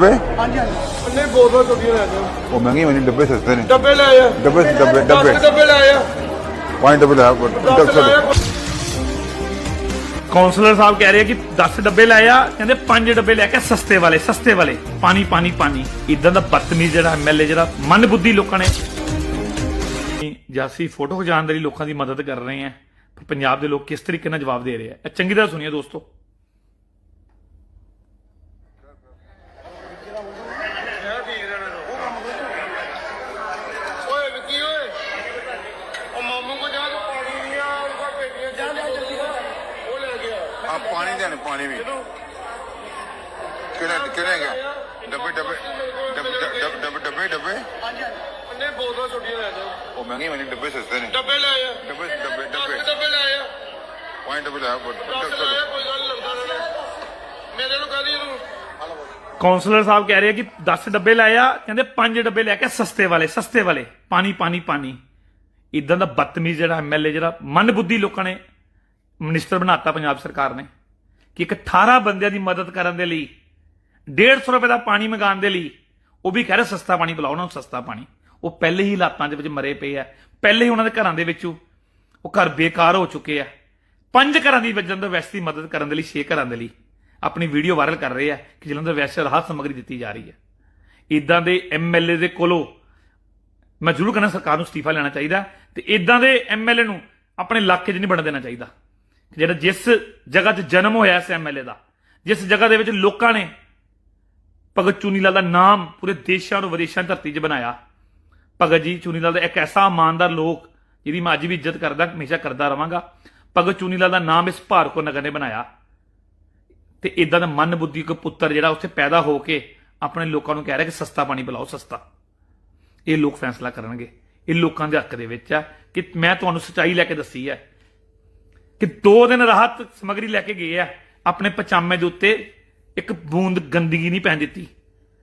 ਵੇ ਹਾਂਜੀ ਹਾਂਜੀ। ਨਹੀਂ ਬੋਤਲਾਂ ਛੋਟੀਆਂ ਲੈ ਜਾਓ ਉਹ ਮਹਿੰਗੀ ਮੈਨੂੰ ਡੱਬੇ ਸਸਤੇ ਨੇ। ਡੱਬੇ ਲੈ ਆ ਡੱਬੇ ਡੱਬੇ ਡੱਬੇ। ਦਸ ਡੱਬੇ ਲੈ ਆ ਪੰਜ ਡੱਬੇ ਲੈ ਦਸ ਲੈ ਆ ਕਾਉਂਸਲਰ ਸਾਹਿਬ ਕਹਿ ਰਹੇ ਕਿ 10 ਡੱਬੇ ਲੈ ਆ ਕਹਿੰਦੇ 5 ਡੱਬੇ ਲੈ ਕੇ ਸਸਤੇ ਵਾਲੇ ਸਸਤੇ ਵਾਲੇ। ਪਾਣੀ ਪਾਣੀ ਪਾਣੀ। ਇਦਾਂ ਦਾ ਬਦਤਮੀਜ਼ ਜਿਹੜਾ ਐਮਐਲਏ ਜਿਹੜਾ ਮਨ ਬੁੱਧੀ ਲੋਕਾਂ ਨੇ। ਜਾਸੀ ਫੋਟੋ ਖਿਚਾਉਣ ਦੇ ਲਈ ਲੋਕਾਂ ਦੀ ਮਦਦ ਕਰ ਰਹੇ ਆ। ਪਰ ਪੰਜਾਬ ਦੇ ਲੋਕ ਕਿਸ ਤਰੀਕੇ ਨਾਲ ਜਵਾਬ ਦੇ ਰਹੇ ਆ? ਚੰਗੀ ਤਰ੍ਹਾਂ ਸੁਣੀਏ ਦੋਸਤੋ ਓਏ ਵਿੱਕੀ ਓਏ ਉਹ ਮਾਮੂ ਕੋ ਜਾ ਕੇ ਪਾਣੀ ਨਹੀਂ ਆ ਉਹਦਾ ਪੇਟੀਆਂ ਜਾ ਜਾ ਜਲਦੀ ਉਹ ਲੈ ਗਿਆ ਆ ਪਾਣੀ ਦੇਣ ਪਾਣੀ ਵੀ। ਕਿਹੜਾ ਕਿਹੜਾ ਹੈਗਾ? ਡੱਬੇ ਡੱਬੇ ਡੱਬੇ ਡੱਬੇ ਡੱਬੇ ਡੱਬੇ ਹਾਂਜੀ ਨਹੀਂ ਬੋਤਲਾਂ ਛੋਟੀਆਂ ਲੈ ਜਾਓ। ਉਹ ਮਹਿੰਗੀ ਮੈਨੂੰ ਡੱਬੇ ਸਸਤੇ ਨੇ। ਡੱਬੇ ਲੈ ਆ ਡੱਬੇ ਡੱਬੇ ਡੱਬੇ। ਡੱਬੇ ਲੈ ਆ ਪੰਜ ਡੱਬੇ ਲੈ ਆ ਕੋਈ ਗੱਲ ਨੀ ਲੱਗਦਾ ਰਹਿਣਾ ਮੇਰੇ ਨੂੰ ਕਹਦੀ ਇਹਨੂੰ ਕਾਉਂਸਲਰ ਸਾਹਿਬ ਕਹਿ ਰਹੇ ਕਿ 10 ਡੱਬੇ ਲੈ ਆ ਕਹਿੰਦੇ 5 ਡੱਬੇ ਲੈ ਕੇ ਸਸਤੇ ਵਾਲੇ ਸਸਤੇ ਵਾਲੇ। ਪਾਣੀ ਪਾਣੀ ਪਾਣੀ। ਇਦਾਂ ਦਾ ਬਦਤਮੀਜ਼ ਜਿਹੜਾ ਐਮਐਲਏ ਜਿਹੜਾ ਮਨ ਬੁੱਧੀ ਲੋਕਾਂ ਨੇ ਮਿਨਿਸਟਰ ਬਣਾਤਾ ਪੰਜਾਬ ਸਰਕਾਰ ਨੇ ਕਿ ਇੱਕ 18 ਬੰਦਿਆਂ ਦੀ ਮਦਦ ਕਰਨ ਦੇ ਲਈ 150 ਰੁਪਏ ਦਾ ਪਾਣੀ ਮੰਗਾਉਣ ਦੇ ਲਈ, ਉਹ ਵੀ ਕਹਿ ਰਹੇ ਸਸਤਾ ਪਾਣੀ ਬੁਲਾਓ, ਉਹਨਾਂ ਨੂੰ ਸਸਤਾ ਪਾਣੀ। ਉਹ ਪਹਿਲੇ ਹੀ ਹਾਲਾਤਾਂ ਦੇ ਵਿੱਚ ਮਰੇ ਪਏ ਆ। ਪਹਿਲੇ ਹੀ ਉਹਨਾਂ ਦੇ ਘਰਾਂ ਦੇ ਵਿੱਚੋਂ ਉਹ ਘਰ ਬੇਕਾਰ ਹੋ ਚੁੱਕੇ ਆ। ਪੰਜ ਘਰਾਂ ਦੀ ਜਲੰਧਰ ਵੈਸਟ ਦੀ ਮਦਦ ਕਰਨ ਦੇ ਲਈ, ਛੇ ਘਰਾਂ ਦੇ ਲਈ ਆਪਣੀ ਵੀਡੀਓ ਵਾਇਰਲ ਕਰ ਰਹੇ ਆ ਕਿ ਜਲੰਧਰ ਵੈਸਟ ਰਾਹਤ ਸਮੱਗਰੀ ਦਿੱਤੀ ਜਾ ਰਹੀ ਹੈ ਇਦਾਂ ਦੇ ਐਮਐਲਏ ਦੇ ਕੋਲੋਂ ਮੈਂ ਜ਼ਰੂਰ ਕਹਿੰਦਾ ਸਰਕਾਰ ਨੂੰ ਅਸਤੀਫਾ ਲੈਣਾ ਚਾਹੀਦਾ ਤੇ ਇਦਾਂ ਦੇ ਐਮਐਲਏ ਨੂੰ ਆਪਣੇ ਇਲਾਕੇ 'ਚ ਨਹੀਂ ਬਣਨ ਦੇਣਾ ਚਾਹੀਦਾ। ਜਿਹੜਾ ਜਿਸ ਜਗ੍ਹਾ 'ਚ ਜਨਮ ਹੋਇਆ ਇਸ ਐਮਐਲਏ ਦਾ, ਜਿਸ ਜਗ੍ਹਾ ਦੇ ਵਿੱਚ ਲੋਕਾਂ ਨੇ ਭਗਤ ਚੂਨੀਲਾਲ ਦਾ ਨਾਮ ਪੂਰੇ ਦੇਸ਼ਾਂ ਨੂੰ, ਵਿਦੇਸ਼ਾਂ ਧਰਤੀ 'ਚ ਬਣਾਇਆ। ਭਗਤ ਜੀ ਚੂਨੀਲਾਲ ਦਾ ਇੱਕ ਐਸਾ ਇਮਾਨਦਾਰ ਲੋਕ ਜਿਹਦੀ ਮੈਂ ਅੱਜ ਵੀ ਇੱਜ਼ਤ ਕਰਦਾ, ਹਮੇਸ਼ਾ ਕਰਦਾ ਰਵਾਂਗਾ। ਭਗਤ ਚੂਨੀਲਾਲ ਦਾ ਨਾਮ ਇਸ ਭਾਰਕੋ ਨਗਰ ਨੇ ਬਣਾਇਆ। ਤੇ ਇਦਾਂ ਦਾ ਮਨ ਬੁੱਧੀ ਕੋ ਪੁੱਤਰ ਜਿਹੜਾ ਉੱਥੇ ਪੈਦਾ ਹੋ ਕੇ ਆਪਣੇ ਲੋਕਾਂ ਨੂੰ ਕਹਿ ਰਿਹਾ ਕਿ ਸਸਤਾ ਪਾਣੀ ਪਿਲਾਓ, ਸਸਤਾ। ਇਹ ਲੋਕ ਫੈਸਲਾ ਕਰਨਗੇ। ਇਹ ਲੋਕਾਂ ਦੇ ਹੱਕ ਦੇ ਵਿੱਚ ਆ ਕਿ ਮੈਂ ਤੁਹਾਨੂੰ ਸੱਚਾਈ ਲੈ ਕੇ ਦੱਸੀ ਹੈ ਕਿ ਦੋ ਦਿਨ ਰਾਹਤ ਸਮਗਰੀ ਲੈ ਕੇ ਗਏ ਆ, ਆਪਣੇ ਪਚਾਮੇ ਦੇ ਉੱਤੇ ਇੱਕ ਬੂੰਦ ਗੰਦਗੀ ਨਹੀਂ ਪੈਣ ਦਿੱਤੀ।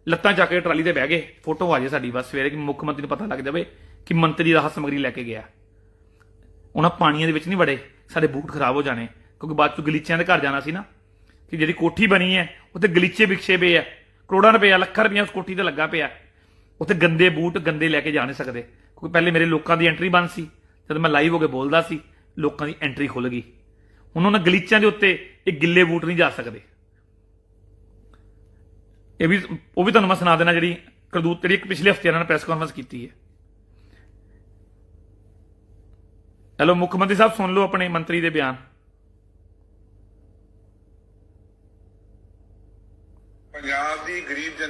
ਲੱਤਾਂ ਚੱਕ ਕੇ ਟਰਾਲੀ ਤੇ ਬਹਿ ਗਏ, ਫੋਟੋ ਆ ਜੇ ਸਾਡੀ ਬਸ, ਸਵੇਰੇ ਕਿ ਮੁੱਖ ਮੰਤਰੀ ਨੂੰ ਪਤਾ ਲੱਗ ਜਾਵੇ ਕਿ ਮੰਤਰੀ ਰਾਹਤ ਸਮਗਰੀ ਲੈ ਕੇ ਗਿਆ। ਉਹਨਾਂ ਪਾਣੀਆਂ ਦੇ ਵਿੱਚ ਨਹੀਂ ਵੜੇ, ਸਾਡੇ ਬੂਟ ਖਰਾਬ ਹੋ ਜਾਣੇ, ਕਿਉਂਕਿ ਬਾਅਦ ਚ ਗਲੀਚਿਆਂ ਦੇ ਘਰ ਜਾਣਾ ਸੀ ਨਾ, ਕਿ ਜਿਹੜੀ ਕੋਠੀ ਬਣੀ ਹੈ, ਉੱਥੇ ਗਲੀਚੇ ਵਿਕਸੇ ਪਏ ਆ, ਕਰੋੜਾਂ ਰੁਪਏ ਲੱਖਾਂ ਰੁਪਏ ਉਸ ਕੋਠੀ ਤੇ ਲੱਗਾ ਪਿਆ। ਉੱਥੇ ਗੰਦੇ ਬੂਟ, ਗੰਦੇ ਲੈ ਕੇ ਜਾ ਨਹੀਂ ਸਕਦੇ, ਕਿਉਂਕਿ ਪਹਿਲੇ ਮੇਰੇ ਲੋਕਾਂ ਦੀ ਐਂਟਰੀ ਬੰਦ ਸੀ, ਜਦ ਮੈਂ ਲਾਈਵ ਹੋ ਕੇ ਬੋਲਦਾ ਸੀ ਲੋਕਾਂ ਦੀ ਐਂਟਰੀ ਖੁੱਲ ਗਈ। ਹੁਣ ਉਹਨਾਂ ਗਲੀਚਿਆਂ ਦੇ ਉੱਤੇ ਇਹ ਗਿੱਲੇ ਬੂਟ ਨਹੀਂ ਜਾ ਸਕਦੇ। ਇਹ ਵੀ, ਉਹ ਵੀ ਤੁਹਾਨੂੰ ਮੈਂ ਸੁਣਾ ਦੇਣਾ ਜਿਹੜੀ ਕਰਦੂਤ, ਜਿਹੜੀ ਇੱਕ ਪਿਛਲੇ ਹਫ਼ਤੇ ਇਹਨਾਂ ਨੇ ਪ੍ਰੈਸ ਕਾਨਫਰੰਸ ਕੀਤੀ ਹੈ। ਹੈਲੋ ਮੁੱਖ ਮੰਤਰੀ ਸਾਹਿਬ, ਸੁਣ ਲਓ ਆਪਣੇ ਮੰਤਰੀ ਦੇ ਬਿਆਨ। ਪੰਜਾਬ ਦੀ ਗਰੀਬ